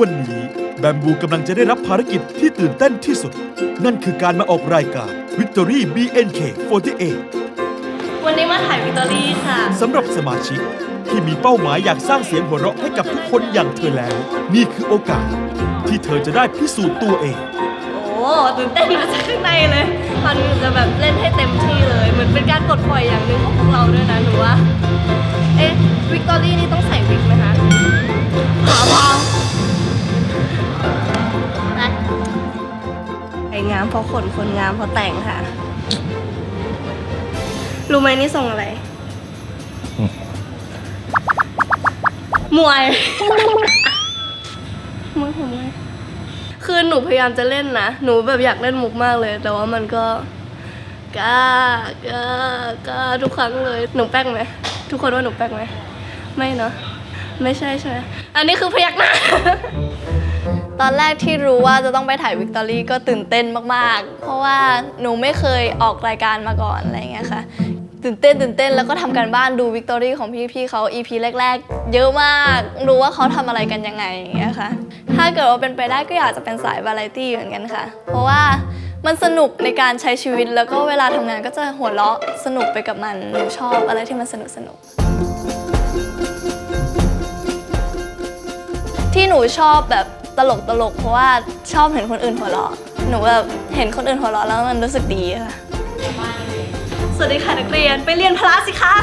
วันนี้แบมบูกำลังจะได้รับภารกิจที่ตื่นเต้นที่สุด นั่นคือการมาออกรายการ Victory BNK48 วันนี้มาถ่ายวิกตอรี่ค่ะสำหรับสมาชิก ที่มีเป้าหมายอยากสร้างเสียงหัวเราะให้กับทุกคนอย่างเธอแล้ว นี่คือโอกาส ที่เธอจะได้พิสูจน์ตัวเอง โอ้ตื่นเต้นมาจากข้างในเลยตอนนี้หนูจะแบบเล่นให้เต็มที่เลย เหมือนเป็นการปลดปล่อยอย่างหนึ่งของพวกเราด้วยนะหนูว่าเอ๊ะวิกตอรี่นี่ต้องใส่ เพราะขนคนงามเพราะแต่งค่ะ รู้ไหมนี่ส่งอะไร มวย มวยผมเลย คือหนูพยายามจะเล่นนะ หนูแบบอยากเล่นมุกมากเลย แต่ว่ามันก็กล้ากล้ากล้าทุกครั้งเลย หนูแป้งไหม ทุกคนว่าหนูแป้งไหม ไม่เนาะ ไม่ใช่ใช่ไหมอันนี้คือพยักหน้า ตอนแรกที่รู้ว่าจะต้องไปถ่ายวิกตอรี่ก็ตื่นเต้นมากๆ เพราะว่าหนูไม่เคยออกรายการมาก่อนอะไรเงี้ยค่ะ ตื่นเต้นตื่นเต้นแล้วก็ทำการบ้านดูวิกตอรี่ของพี่ๆเขา EP แรก ๆ เยอะมาก รู้ว่าเขาทำอะไรกันยังไงอย่างเงี้ยค่ะ ถ้าเกิดว่าเป็นไปได้ก็อยากจะเป็นสายวาไรตี้เหมือนกันค่ะ เพราะว่ามันสนุกในการใช้ชีวิตแล้วก็เวลาทำงานก็จะหัวเราะสนุกไปกับมันหนูชอบอะไรที่มันสนุกสนุกๆที่หนูชอบแบบ ตลกตลกๆเพราะว่าชอบเห็นคนอื่นหัวเราะหนูแบบเห็นคนอื่นหัวเราะแล้วมันรู้สึกดีค่ะสวัสดีค่ะนักเรียนไปเรียนพละสิคะ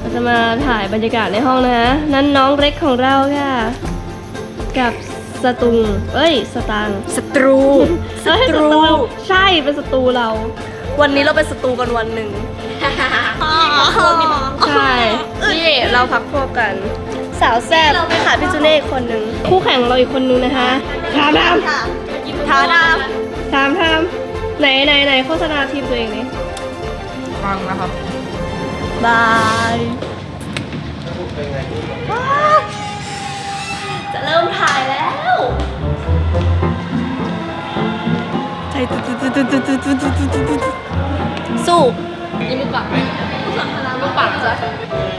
เราจะมาถ่ายบรรยากาศในห้องนะฮะนั่นน้องเล็กของเราค่ะ กับสตุงเอ้ย สตางค์ศัตรูศัตรู ใช่เป็นศัตรูเรา วันนี้เราเป็นศัตรูกันวันหนึ่งใช่ ใช่นี่เราพักพวกกัน สาวแซ่บค่ะพี่จูเน่อีกคนนึง คู่แข่งเราอีกคนนึงนะคะถามทำถามทำถามทำไหนไหนไหนโฆษณาทีมตัวเองนี่ฟังนะครับ บายจะเริ่มถ่ายแล้วใจตุ๊ดตุ๊ดตุ๊ดตุ๊ดตุ๊ดตุ๊ดตุ๊ดสู้ยิ้มป่อ 你给我把着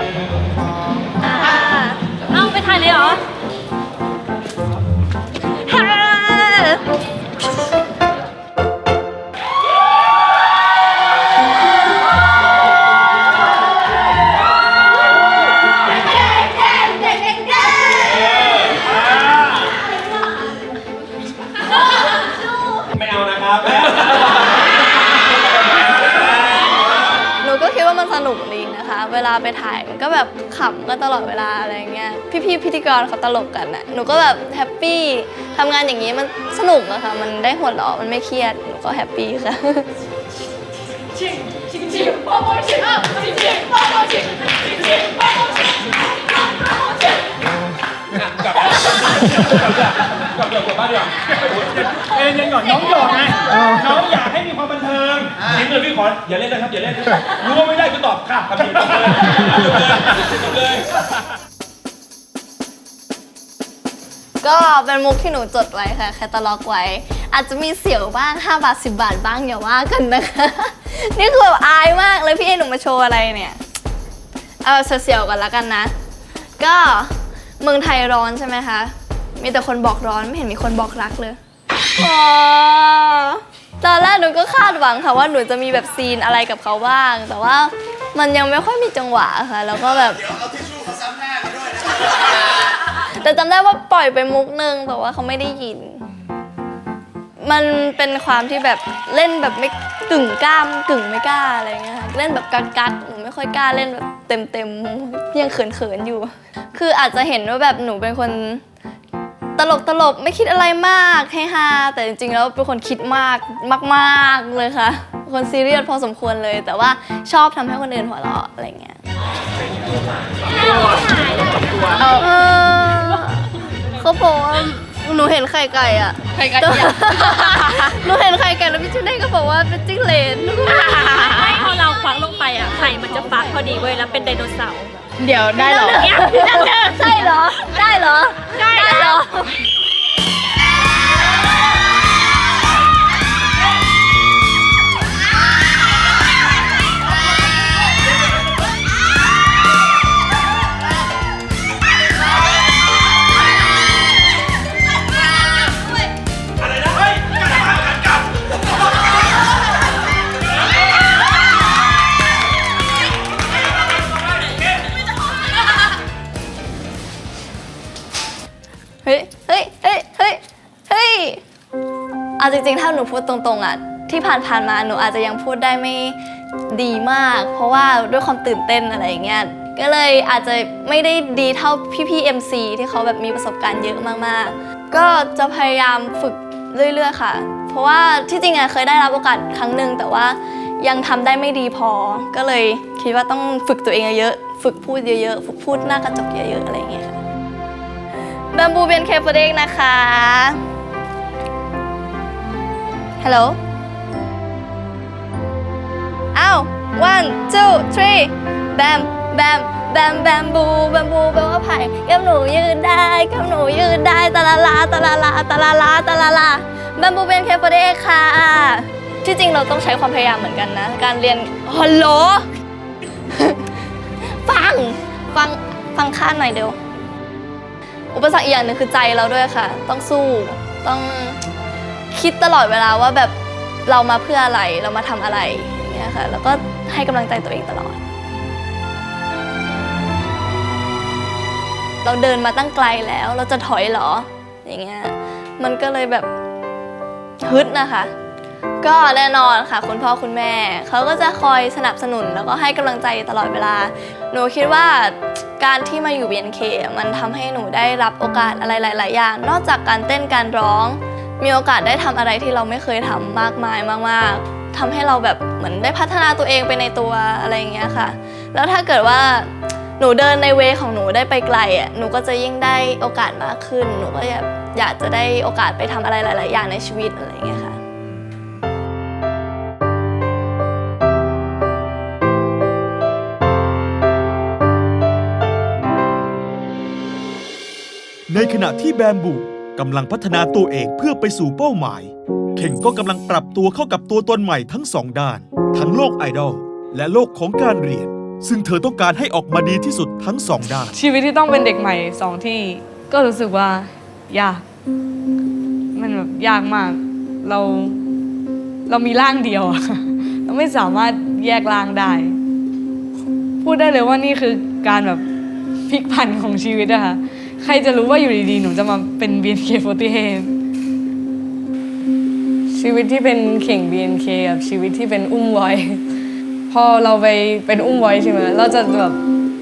เวลาไปถ่ายมันก็แบบขำกันตลอดเวลาอะไรเงี้ยพี่ๆพิธีกรเขาตลกกันอะหนูก็แบบแฮปปี้ทำงานอย่างนี้มันสนุกอะค่ะ มันได้หัวเราะมันไม่เครียดหนูก็แฮปปี้ค่ะกลับ กับกลับกลับบ้านดีกว่าเอ็นยังก่อนน้องหยอกไงน้องอยากให้มีความบันเทิงจริงเลยพี่ขออย่าเล่นนะครับอย่าเล่นรู้ว่าไม่ได้ก็ตอบค่ะครับพี่จบเลยจบเลยจบเลยก็เป็นมุกที่หนูจดไว้ค่ะแคตตาล็อกไว้ อาจจะมีเสียวบ้าง 5 บาท 10 บาทบ้างอย่าว่ากันนะคะ นี่คือแบบอายมากเลยพี่เอหนูมาโชว์อะไรเนี่ย เอาเสียวๆกันแล้วกันนะ ก็เมืองไทยร้อนใช่ไหมคะ มีแต่คนบอกร้อนไม่เห็นมีคนบอกรักเลยอ๋อตอนแรกหนูก็คาดหวังค่ะว่าหนูจะมีแบบซีนอะไรกับเขาบ้าง แต่ว่ามันยังไม่ค่อยมีจังหวะค่ะ แล้วก็แบบแต่จำได้ว่าปล่อยไปมุกนึงแต่ว่าเขาไม่ได้ยิน มันเป็นความที่แบบเล่นแบบไม่กึ่งกล้ามกึ่งไม่กล้าอะไรเงี้ยค่ะเล่นแบบกักกักๆหนูไม่ค่อยกล้าเล่นแบบเต็มเต็มๆยังเขินเขินๆอยู่ คืออาจจะเห็นว่าแบบหนูเป็นคน ตลกตลกๆไม่คิดอะไรมากให้ฮาแต่จริงๆแล้วเป็นคนคิดมากมากๆเลยค่ะเป็นคนซีเรียสพอสมควรเลย แต่ว่าชอบทำให้คนอื่นหัวเราะอะไรเงี้ยเออเขาบอกว่าหนูเห็นไข่ไก่อะไข่ไก่แต่เนี่ยหนูเห็นไข่ไก่แล้วพี่จุนเน่ก็บอกว่าเป็นจิ้งเหลน ไม่พอเราควักลงไปอะไข่มันจะฟักพอดีเว้ยแล้วเป็นไดโนเสาร์ เดี๋ยวได้เหรอ ใช่เหรอ ได้เหรอ ได้เหรอ เฮ้ย เฮ้ย เฮ้ย เฮ้ย เฮ้ยเอาจริงๆ ถ้าหนูพูดตรงๆอะ ที่ผ่านๆ มาหนูอาจจะยังพูดได้ไม่ดีมาก เพราะว่าด้วยความตื่นเต้นอะไรอย่างเงี้ย ก็เลยอาจจะไม่ได้ดีเท่าพี่ๆ MC ที่เขาแบบมีประสบการณ์เยอะมากๆ ก็จะพยายามฝึกเรื่อยๆ ค่ะ เพราะว่าที่จริงอะเคยได้รับโอกาสครั้งหนึ่งแต่ว่ายังทำได้ไม่ดีพอ ก็เลยคิดว่าต้องฝึกตัวเองเยอะๆ ฝึกพูดเยอะๆ ฝึกพูดหน้ากระจกเยอะๆ อะไรอย่างเงี้ยค่ะ บมบูเบนเคฟเด็กนะคะ ฮัลโหล อ้าว one two three แบม แบม แบม แบมบู แบมบูแปลว่าไผ่กับหนูยืนได้กับหนูยืนได้ตะลาลาตะลาลาตะลาลาตะลาลาแบมบูเป็นเคฟเดกค่ะ ที่จริงเราต้องใช้ความพยายามเหมือนกันนะ การเรียน ฮัลโหล ฟัง ฟัง ฟังข้าหน่อยเดี๋ยว อุปสรรคอีกอย่างหนึ่งคือใจเราด้วยค่ะ ต้องสู้ต้องคิดตลอดเวลาว่าแบบเรามาเพื่ออะไรเรามาทำอะไรอย่างเงี้ยค่ะแล้วก็ให้กำลังใจตัวเองตลอด เราเดินมาตั้งไกลแล้วเราจะถอยเหรออย่างเงี้ยมันก็เลยแบบฮึดนะคะ ก็แน่นอนค่ะ คุณพ่อคุณแม่เขาก็จะคอยสนับสนุนแล้วก็ให้กำลังใจตลอดเวลา หนูคิดว่าการที่มาอยู่ BNK อะมันทำให้หนูได้รับโอกาสอะไรหลาย ๆ อย่าง นอกจากการเต้นการร้อง มีโอกาสได้ทำอะไรที่เราไม่เคยทำมากมายมาก ๆทำให้เราแบบเหมือนได้พัฒนาตัวเองไปในตัวอะไรอย่างเงี้ยค่ะ แล้วถ้าเกิดว่าหนูเดินในเวของหนูได้ไปไกลอะหนูก็จะยิ่งได้โอกาสมากขึ้น หนูก็อยากอยากจะได้โอกาสไปทำอะไรหลาย ๆ อย่างในชีวิตอะไรอย่างเงี้ยค่ะ ในขณะที่แบมบูกำลังพัฒนาตัวเองเพื่อไปสู่เป้าหมาย เข่งก็กำลังปรับตัวเข้ากับตัวตนใหม่ทั้งสองด้าน ทั้งโลกไอดอลและโลกของการเรียน ซึ่งเธอต้องการให้ออกมาดีที่สุดทั้งสองด้าน ชีวิตที่ต้องเป็นเด็กใหม่สองที่ก็รู้สึกว่ายาก มันแบบยากมาก เราเรามีร่างเดียวอะเราไม่สามารถแยกร่างได้ พูดได้เลยว่านี่คือการแบบพลิกผันของชีวิตอะค่ะ ใครจะรู้ว่าอยู่ดีๆ หนูจะมาเป็น BNK48 ชีวิตที่เป็นเข่ง BNK กับชีวิตที่เป็นอุ้มไว้พอเราไปเป็นอุ้มไว้ใช่ไหมเราจะแบบ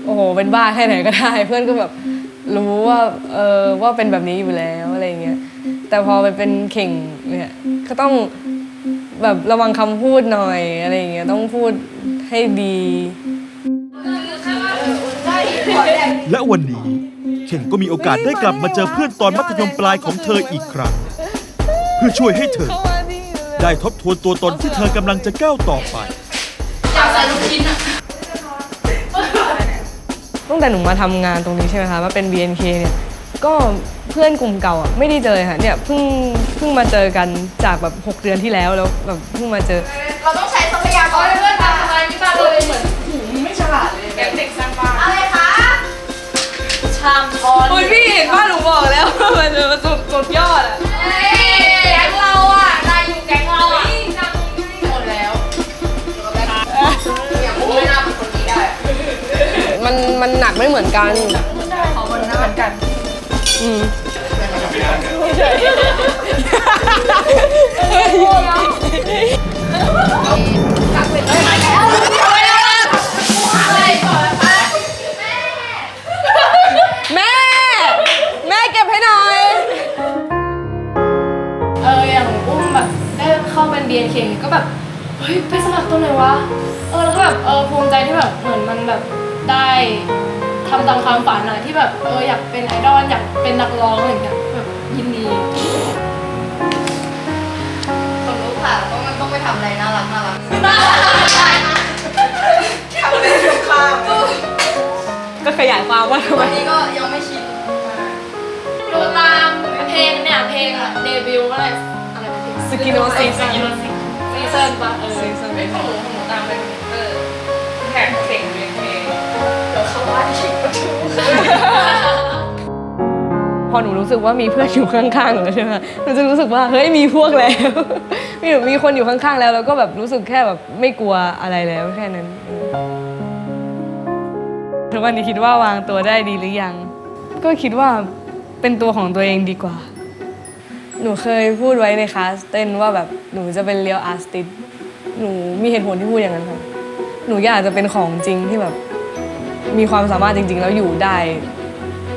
โอ้โหเป็นบ้าแค่ไหนก็ได้ เพื่อนก็แบบรู้ว่าเออว่าเป็นแบบนี้อยู่แล้วอะไรเงี้ยแต่พอไปเป็นเข่งเนี่ยก็ต้องแบบระวังคำพูดหน่อยอะไรเงี้ยต้องพูดให้ดี และวันนี้ เข่งก็มีโอกาสได้กลับมาเจอเพื่อนตอนมัธยมปลายของเธออีกครั้ง เพื่อช่วยให้เธอ ได้ทบทวนตัวตนที่เธอกำลังจะก้าวต่อไปตั้งแต่หนูมาทำงานตรงนี้ใช่ไหมคะมาเป็น BNK เนี่ยก็เพื่อนกลุ่มเก่าอะไม่ได้เจอเลยค่ะเนี่ยเพิ่งเพิ่งมาเจอกันจากแบบ 6 เดือนที่แล้วแล้วแบบเพิ่งมาเจอ เราต้องใช้ทรัพยากรเพื่อนทำอะไรที่บ้านเราเหมือนหูไม่ฉลาดเลยแบบเด็กสร้างบ้าน ไม่เหมือนกันขอคนหน้าเหมือนกัน อืมแม่ แม่เก็บให้หน่อย เอออย่างอุ้มแบบได้เข้าเป็น BNK ก็แบบ เฮ้ย ไปสมัครตัวไหนวะ เออ แล้วก็แบบ เออภูมิใจที่แบบเหมือนมันแบบได้ ทำตามความฝันอะที่แบบเอออยากเป็นไอดอลอยากเป็นนักร้องอะไรอย่างเงี้ยแบบยินดี คนรู้ค่ะต้องต้องไปทำอะไรน่ารักน่ารักทำเลยทุกครั้งก็ขยายความว่าทำไมวันนี้ก็ยังไม่ชินดูตามเพลงเนี่ยเพลงอะเดบิวต์อะไรอะไรเพลงสกินโนซีซันซีเซินปะเออซีซันของหนูของหนูตามไปเออแท็กเข่งเรียนเพลงเดี๋ยวเขาว่าที่ชิงประตู พอหนูรู้สึกว่ามีเพื่อนอยู่ข้างๆหนูแล้วใช่ไหมหนูจะรู้สึกว่าเฮ้ยมีพวกแล้ว มีมีคนอยู่ข้างๆแล้วแล้วก็แบบรู้สึกแค่แบบไม่กลัวอะไรแล้วแค่นั้นทุกวันนี้คิดว่าวางตัวได้ดีหรือยัง ก็คิดว่าเป็นตัวของตัวเองดีกว่า หนูเคยพูดไว้ในคลาสเต้นว่าแบบหนูจะเป็นเรียลอาร์ติสหนูมีเหตุผลที่พูดอย่างนั้นค่ะหนูอยากจะเป็นของจริงที่แบบ มีความสามารถจริง ๆ แล้วอยู่ได้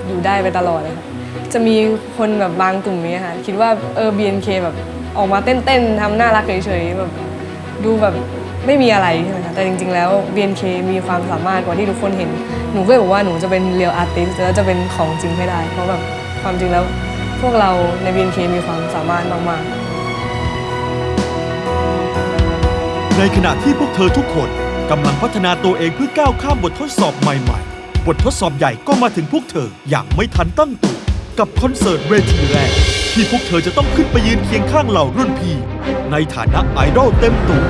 อยู่ได้ไปตลอดเลยค่ะจะมีคนแบบบางกลุ่มนี้ค่ะคิดว่าเออ BNK แบบออกมาเต้นๆทำน่ารักเฉยๆแบบดูแบบไม่มีอะไรใช่ไหมคะแต่จริง ๆ แล้ว BNK มีความสามารถกว่าที่ทุกคนเห็น หนูก็เลยบอกว่าหนูจะเป็นเรียลอาร์ติสแล้วจะเป็นของจริงให้ได้ เพราะแบบความจริงแล้วพวกเราใน BNK มีความสามารถมากๆในขณะที่พวกเธอทุกคน กำลังพัฒนาตัวเองเพื่อก้าวข้ามบททดสอบใหม่ๆ บททดสอบใหญ่ก็มาถึงพวกเธออย่างไม่ทันตั้งตัว กับคอนเสิร์ตเวทีแรก ที่พวกเธอจะต้องขึ้นไปยืนเคียงข้างเหล่ารุ่นพี่ ในฐานะไอดอลเต็มตัว